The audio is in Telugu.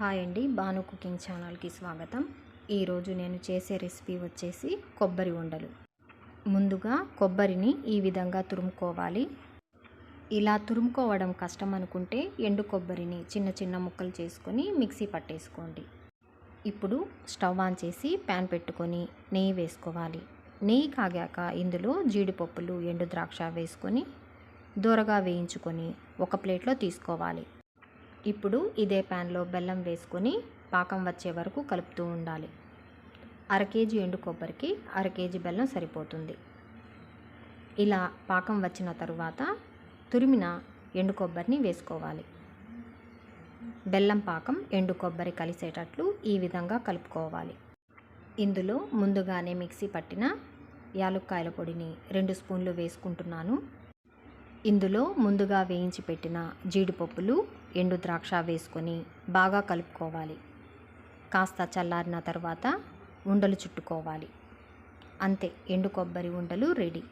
హాయ్ అండి బాను కుకింగ్ ఛానల్కి స్వాగతం. ఈరోజు నేను చేసే రెసిపీ వచ్చేసి కొబ్బరి ఉండలు. ముందుగా కొబ్బరిని ఈ విధంగా తురుముకోవాలి. ఇలా తురుముకోవడం కష్టం అనుకుంటే ఎండు కొబ్బరిని చిన్న చిన్న ముక్కలు చేసుకొని మిక్సీ పట్టేసుకోండి. ఇప్పుడు స్టవ్ ఆన్ చేసి ప్యాన్ పెట్టుకొని నెయ్యి వేసుకోవాలి. నెయ్యి కాగాక ఇందులో జీడిపప్పులు ఎండు ద్రాక్ష వేసుకొని దూరగా వేయించుకొని ఒక ప్లేట్లో తీసుకోవాలి. ఇప్పుడు ఇదే ప్యాన్లో బెల్లం వేసుకొని పాకం వచ్చే వరకు కలుపుతూ ఉండాలి. అర కేజీ ఎండు కొబ్బరికి అర కేజీ బెల్లం సరిపోతుంది. ఇలా పాకం వచ్చిన తరువాత తురిమిన ఎండు కొబ్బరిని వేసుకోవాలి. బెల్లం పాకం ఎండు కొబ్బరి కలిసేటట్లు ఈ విధంగా కలుపుకోవాలి. ఇందులో ముందుగానే మిక్సీ పట్టిన యాలుక్కాయల పొడిని రెండు స్పూన్లు వేసుకుంటున్నాను. ఇందులో ముందుగా వేయించి పెట్టిన జీడిపప్పులు ఎండు ద్రాక్ష వేసుకొని బాగా కలుపుకోవాలి. కాస్త చల్లారిన తర్వాత ఉండలు చుట్టుకోవాలి. అంతే ఎండు కొబ్బరి ఉండలు రెడీ.